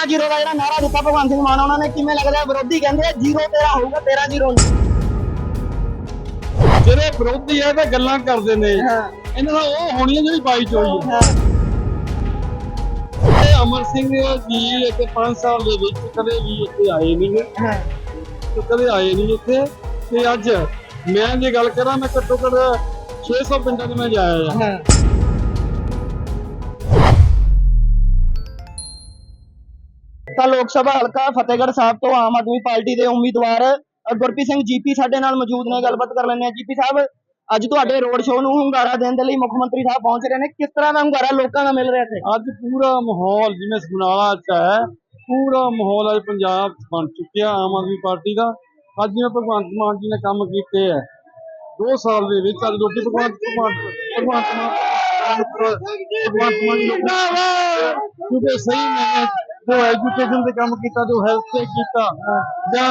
13 zero ਦਾ ਜਿਹੜਾ ਨਾਰਾ ਦਿੱਤਾ ਭਗਵੰਤ ਸਿੰਘ ਮਾਨ ਉਹਨਾਂ ਨੇ ਕਿਵੇਂ ਲੱਗਦਾ ਵਿਰੋਧੀ ਕਹਿੰਦੇ ਆ ਜ਼ੀਰੋ ਤੇਰਾ ਹੋਊਗਾ 13 ਜ਼ੀਰੋ ਨਹੀਂ। ਜਿਹੜੇ ਵਿਰੋਧੀ ਆ ਤੇ ਗੱਲਾਂ ਕਰਦੇ ਨੇ। ਹਾਂ। ਇਹਨਾਂ ਦਾ ਉਹ ਹੋਣੀ ਆ ਜਿਹੜੀ ਬਾਈ ਚੋਈ ਹੈ ਹਾਂ। ਤੇ ਅਮਰ ਸਿੰਘ ਜੀ ਇੱਥੇ 5 ਸਾਲ ਦੇ ਵਿੱਚ ਕਦੇ ਵੀ ਇੱਥੇ ਆਏ ਨਹੀਂ ਨੇ। ਹਾਂ। ਤੇ ਕਦੇ ਆਏ ਨਹੀਂ ਇੱਥੇ। ਤੇ ਅੱਜ ਮੈਂ ਜੇ ਗੱਲ ਕਰਾਂ ਮੈਂ ਘੱਟੋ ਘੱਟ 600 ਪਿੰਡਾਂ 'ਚ ਮੈਂ ਜਾਇਆ ਆ ਲੋਕ ਸਭਾ ਹਲਕਾ ਫਤਿਹਗੜ੍ਹ ਸਾਹਿਬ ਤੋਂ ਆਮ ਆਦਮੀ ਪਾਰਟੀ ਦੇ ਉਮੀਦਵਾਰ ਗੁਰਪ੍ਰੀਤ ਸਿੰਘ ਜੀਪੀ ਸਾਡੇ ਨਾਲ ਮੌਜੂਦ ਨੇ ਗੱਲਬਾਤ ਕਰ ਲੈਂਦੇ ਆ ਜੀਪੀ ਸਾਹਿਬ ਅੱਜ ਤੁਹਾਡੇ ਰੋਡ ਸ਼ੋਅ ਨੂੰ ਹੁੰਗਾਰਾ ਦੇਣ ਦੇ ਲਈ ਮੁੱਖ ਮੰਤਰੀ ਸਾਹਿਬ ਪਹੁੰਚ ਰਹੇ ਨੇ। ਕਿਸ ਤਰ੍ਹਾਂ ਦਾ ਹੁੰਗਾਰਾ ਲੋਕਾਂ ਦਾ ਮਿਲ ਰਿਹਾ ਇੱਥੇ? ਅੱਜ ਪੂਰਾ ਮਾਹੌਲ ਜਿਵੇਂ ਸਮਨਾਲਾ ਚ ਹੈ ਪੂਰਾ ਮਾਹੌਲ ਅੱਜ ਪੰਜਾਬ ਬਣ ਚੁੱਕਿਆ ਆਮ ਆਦਮੀ ਪਾਰਟੀ ਦਾ। ਅੱਜ ਜਿਵੇਂ ਭਗਵੰਤ ਮਾਨ ਜੀ ਨੇ ਕੰਮ ਕੀਤੇ ਹੈ 2 ਸਾਲ ਦੇ ਵਿੱਚ ਅੱਜ ਲੋਕੀ ਭਗਵੰਤ ਭਗਵੰਤ ਭਗਵੰਤ ਮਾਨ ਭਗਵੰਤ ਮਾਨ ਕਿਉਂਕਿ ਸਹੀ ਮੈਨੇ ਜੋ ਐਜੂਕੇਸ਼ਨ ਤੇ ਕੰਮ ਕੀਤਾ ਜੋ ਹੈਲਥ ਤੇ ਕੀਤਾ ਜਾਂ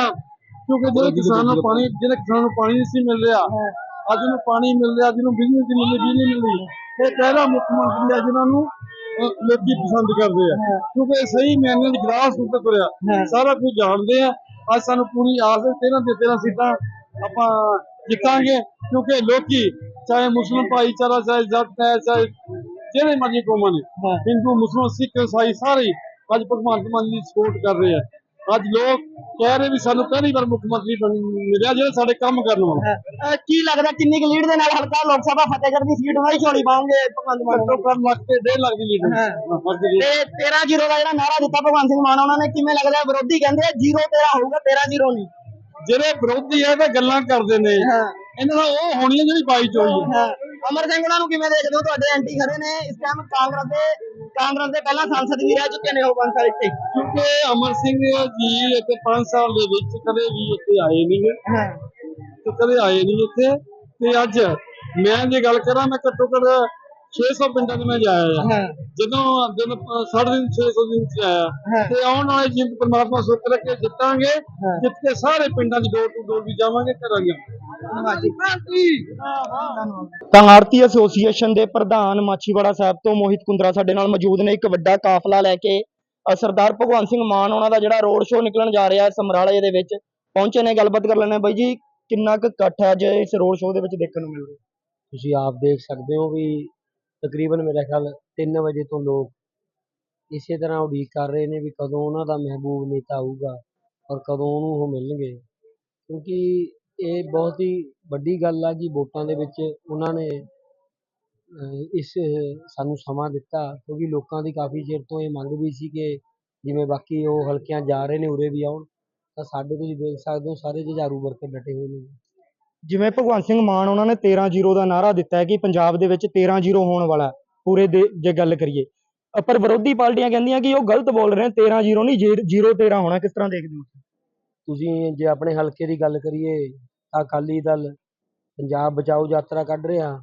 ਕਿਉਂਕਿ ਜਿਹੜੇ ਕਿਸਾਨ ਨੂੰ ਪਾਣੀ ਜਿਹੜੇ ਕਿਸਾਨ ਨੂੰ ਪਾਣੀ ਨਹੀਂ ਸੀ ਮਿਲ ਰਿਹਾ ਅੱਜ ਉਹਨੂੰ ਪਾਣੀ ਮਿਲ ਰਿਹਾ ਜਿਹਨੂੰ ਬਿਜਲੀ ਦੀ ਮਿਲ ਬਿਜਲੀ ਮਿਲ ਇਹ ਪਹਿਲਾ ਮੁੱਖ ਮੰਤਰੀ ਹੈ ਜਿਨ੍ਹਾਂ ਨੂੰ ਲੋਕੀ ਪਸੰਦ ਕਰਦੇ ਆ। ਕਿਉਂਕਿ ਸਹੀ ਮੈਨੇ ਦੀ ਗ੍ਰਾਸ ਉੱਤੇ ਤੁਰਿਆ। ਸਾਰਾ ਕੁਝ ਜਾਣਦੇ ਆ। ਅੱਜ ਸਾਨੂੰ ਪੂਰੀ ਆਸ ਹੈ 13 ਦੇ 13 ਸੀਟਾਂ ਆਪਾਂ ਜਿੱਤਾਂਗੇ ਕਿਉਂਕਿ ਲੋਕੀ ਚਾਹੇ ਮੁਸਲਿਮ ਭਾਈਚਾਰਾ ਚਾਹੇ ਜੱਟ ਹੈ ਚਾਹੇ ਜਿਹੜੇ ਮਰਜ਼ੀ ਕੌਮਾਂ ਨੇ ਹਿੰਦੂ ਮੁਸਲਮਾਨ ਸਿੱਖ ਈਸਾਈ ਸਾਰੇ ਅੱਜ ਭਗਵੰਤ ਮਾਨ ਜੀ ਦੀ ਸਪੋਰਟ ਕਰ ਰਹੇ ਆ। ਅੱਜ ਲੋਕ ਕਹਿ ਰਹੇ ਵੀ ਸਾਨੂੰ ਪਹਿਲੀ ਵਾਰ ਮੁੱਖ ਮੰਤਰੀ ਮਿਲਿਆ ਜਿਹੜੇ ਸਾਡੇ ਕੰਮ ਕਰਨ ਵਾਲਾ। ਕੀ ਲੱਗਦਾ ਕਿੰਨੀ ਕੁ ਲੀਡ ਦੇ ਨਾਲ ਹਲਕਾ ਲੋਕ ਸਭਾ ਫਤਿਹਗੜ੍ਹ ਦੀ ਸੀਟ ਵਾਲੀ ਝੋਲੀ ਪਾਉਂਗੇ ਭਗਵੰਤ ਮਾਨ? ਘੱਟੋ ਘੱਟ ਲੱਖ ਤੇ 1.5 ਲੱਖ ਦੀ ਲੀਡ ਤੇ 13 ਜ਼ੀਰੋ ਦਾ ਜਿਹੜਾ ਨਾਰਾ ਦਿੱਤਾ ਭਗਵੰਤ ਸਿੰਘ ਮਾਨ ਉਹਨਾਂ ਨੇ ਕਿਵੇਂ ਲੱਗਦਾ ਵਿਰੋਧੀ ਕਹਿੰਦੇ ਆ ਜ਼ੀਰੋ ਤੇਰਾ ਹੋਊਗਾ 13 ਜ਼ੀਰੋ ਨਹੀਂ। ਜਿਹੜੇ ਵਿਰੋਧੀ ਆ ਤੇ ਗੱਲਾਂ ਕਰਦੇ ਨੇ। ਇਹਨਾਂ ਦਾ ਉਹ ਹੋਣੀ ਜਿਹੜੀ ਬਾਈ ਚੋਈ ਹਾਂ। ਅਮਰ ਸਿੰਘ ਉਹਨਾਂ ਨੂੰ ਕਿਵੇਂ ਦੇਖਦੇ ਹੋ? ਤੁਹਾਡੇ ਐਂਟੀ ਖੜੇ ਨੇ। ਇਸ ਟਾਈਮ ਕਾਂਗਰਸ ਦੇ ਕਾਂਗਰਸ ਦੇ ਪਹਿਲਾਂ ਸੰਸਦ ਵੀ ਰਹਿ ਚੁੱਕੇ ਨੇ ਉਹ ਪੰਜ ਸਾਲ ਇੱਥੇ। ਕਿਉਂਕਿ ਅਮਰ ਸਿੰਘ ਜੀ ਇੱਥੇ 5 ਸਾਲ ਦੇ ਵਿੱਚ ਕਦੇ ਵੀ ਇੱਥੇ ਆਏ ਨਹੀਂ ਤੇ ਕਦੇ ਆਏ ਨਹੀਂ ਇੱਥੇ। ਤੇ ਅੱਜ ਮੈਂ ਜੇ ਗੱਲ ਕਰਾਂ ਮੈਂ ਘੱਟੋ ਘੱਟ 600 ਪਿੰਡਾਂ 'ਚ ਮੈਂ ਜਾਇਆ ਆ। ਹਾਂ। ਜਦੋਂ ਦਿਨ ਅ, ਸਾਢੇ ਦਿਨ 600 ਦਿਨ 'ਚ ਆਇਆ ਹਾਂ। ਤੇ ਆਉਣ ਵਾਲੇ ਜਿੰਦ ਪਰਮਾਤਮਾ ਸੁੱਖ ਰੱਖੇ ਜਿੱਤਾਂਗੇ ਹਾਂ। ਜਿੱਤ ਕੇ ਸਾਰੇ ਪਿੰਡਾਂ 'ਚ ਡੋਰ ਟੂ ਡੋਰ ਵੀ ਜਾਵਾਂਗੇ ਕਰਾਂਗੇ ਤਾਂ ਆਰਤੀ ਐਸੋਸੀਏਸ਼ਨ ਦੇ ਪ੍ਰਧਾਨ ਮਾਛੀਵਾੜਾ ਸਾਹਿਬ ਤੋਂ ਮੋਹਿਤ ਕੁੰਦਰਾ ਸਾਡੇ ਨਾਲ ਮੌਜੂਦ ਨੇ। ਇੱਕ ਵੱਡਾ ਕਾਫਲਾ ਲੈ ਕੇ ਸਰਦਾਰ ਭਗਵੰਤ ਸਿੰਘ ਮਾਨ ਉਹਨਾਂ ਦਾ ਜਿਹੜਾ ਰੋਡ ਸ਼ੋਅ ਨਿਕਲਣ ਜਾ ਰਿਹਾ ਹੈ ਸਮਰਾਲੇ ਦੇ ਵਿੱਚ। ਪਹੁੰਚੇ ਨੇ ਗੱਲਬਾਤ ਕਰ ਲੈਣੇ ਬਾਈ ਜੀ ਕਿੰਨਾ ਕੁ ਇਕੱਠ ਹੈ ਅੱਜ ਇਸ ਰੋਡ ਸ਼ੋਅ ਦੇ ਵਿੱਚ ਦੇਖਣ ਨੂੰ ਮਿਲ ਰਿਹਾ? ਤੁਸੀਂ ਆਪ ਦੇਖ ਸਕਦੇ ਹੋ ਵੀ ਤਕਰੀਬਨ ਮੇਰਾ ਖਿਆਲ 3 ਵਜੇ ਤੋਂ ਲੋਕ ਇਸੇ ਤਰ੍ਹਾਂ ਉਡੀਕ ਕਰ ਰਹੇ ਨੇ ਵੀ ਕਦੋਂ ਉਹਨਾਂ ਦਾ ਮਹਿਬੂਬ ਨੇਤਾ ਆਊਗਾ ਔਰ ਕਦੋਂ ਉਹਨੂੰ ਉਹ ਮਿਲਣਗੇ। ਕਿਉਂਕਿ ਇਹ ਬਹੁਤ ਹੀ ਵੱਡੀ ਗੱਲ ਆ ਕਿ ਵੋਟਾਂ ਦੇ ਵਿੱਚ ਉਹਨਾਂ ਨੇ ਇਸ, ਸਾਨੂੰ ਸਮਾਂ ਦਿੱਤਾ ਕਿਉਂਕਿ ਲੋਕਾਂ ਦੀ ਕਾਫੀ ਚਿਰ ਤੋਂ ਇਹ ਮੰਗ ਵੀ ਸੀ ਕਿ ਜਿਵੇਂ ਬਾਕੀ ਉਹ ਹਲਕਿਆਂ ਜਾ ਰਹੇ ਨੇ ਉਰੇ ਵੀ ਆਉਣ, ਤਾਂ ਸਾਡੇ ਤੁਸੀਂ ਦੇਖ ਸਕਦੇ ਹੋ ਸਾਰੇ ਜੁਝਾਰੂ ਵਰਕਰ ਡਟੇ ਹੋਏ ਨੇ। ਜਿਵੇਂ ਭਗਵੰਤ ਸਿੰਘ ਮਾਨ ਉਹਨਾਂ ਨੇ 13 ਜ਼ੀਰੋ ਦਾ ਨਾਰਾ ਦਿੱਤਾ ਹੈ ਕਿ ਪੰਜਾਬ ਦੇ ਵਿੱਚ 13 ਜ਼ੀਰੋ ਹੋਣ ਵਾਲਾ ਪੂਰੇ ਦੇ, ਜੇ ਗੱਲ ਕਰੀਏ। ਪਰ ਵਿਰੋਧੀ ਪਾਰਟੀਆਂ ਕਹਿੰਦੀਆਂ ਕਿ ਉਹ ਗਲਤ ਬੋਲ ਰਹੇ ਨੇ 13 ਜ਼ੀਰੋ ਨਹੀਂ ਜ਼ੀਰੋ 13 ਹੋਣਾ, ਕਿਸ ਤਰ੍ਹਾਂ ਦੇਖਦੇ ਹੋ ਤੁਸੀਂ? ਜੇ ਆਪਣੇ ਹਲਕੇ ਦੀ ਗੱਲ ਕਰੀਏ, ਤਾਂ ਅਕਾਲੀ ਦਲ ਪੰਜਾਬ ਬਚਾਓ ਯਾਤਰਾ ਕੱਢ ਰਿਹਾ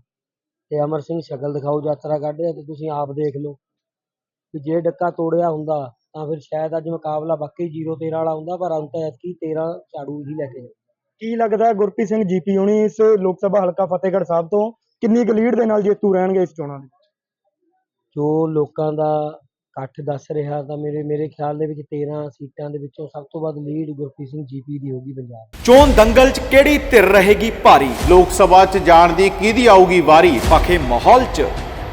ਤੇ ਅਮਰ ਸਿੰਘ ਸ਼ਕਲ ਦਿਖਾਓ ਯਾਤਰਾ ਕੱਢ ਰਿਹਾ ਤੇ ਤੁਸੀਂ ਆਪ ਦੇਖ ਲਓ ਕਿ ਜੇ ਡੱਕਾ ਤੋੜਿਆ ਹੁੰਦਾ ਤਾਂ ਫਿਰ ਸ਼ਾਇਦ ਅੱਜ ਮੁਕਾਬਲਾ ਬਾਕੀ 0-13 ਵਾਲਾ ਹੁੰਦਾ, ਪਰ ਅੰਤ ਐਤਕੀ 13 ਝਾੜੂ ਹੀ ਲੈ ਕੇ ਜਾਓ ਕੀ ਲੱਗਦਾ ਗੁਰਪ੍ਰੀਤ ਸਿੰਘ ਜੀਪੀ ਹੋਣੀ ਇਸ ਲੋਕ ਸਭਾ ਹਲਕਾ ਫਤਿਹਗੜ੍ਹ ਸਾਹਿਬ ਤੋਂ ਕਿੰਨੀ ਕੁ ਲੀਡ ਦੇ ਨਾਲ ਜੇਤੂ ਰਹਿਣਗੇ ਇਸ ਚੋਣਾਂ ਦੇ? ਜੋ ਲੋਕਾਂ ਦਾ ਇਕੱਠ ਦੱਸ ਰਿਹਾ ਤਾਂ ਮੇਰੇ ਮੇਰੇ ਖਿਆਲ ਦੇ ਵਿੱਚ 13 ਸੀਟਾਂ ਦੇ ਵਿੱਚੋਂ ਸਭ ਤੋਂ ਵੱਧ ਲੀਡ ਗੁਰਪ੍ਰੀਤ ਸਿੰਘ ਜੀਪੀ ਦੀ ਹੋਗੀ ਪੰਜਾਬ। ਚੋਣ ਦੰਗਲ 'ਚ ਕਿਹੜੀ ਧਿਰ ਰਹੇਗੀ ਭਾਰੀ? ਲੋਕ ਸਭਾ 'ਚ ਜਾਣ ਦੀ ਕਿਹਦੀ ਆਊਗੀ ਵਾਰੀ? ਪਖੇ ਮਾਹੌਲ 'ਚ।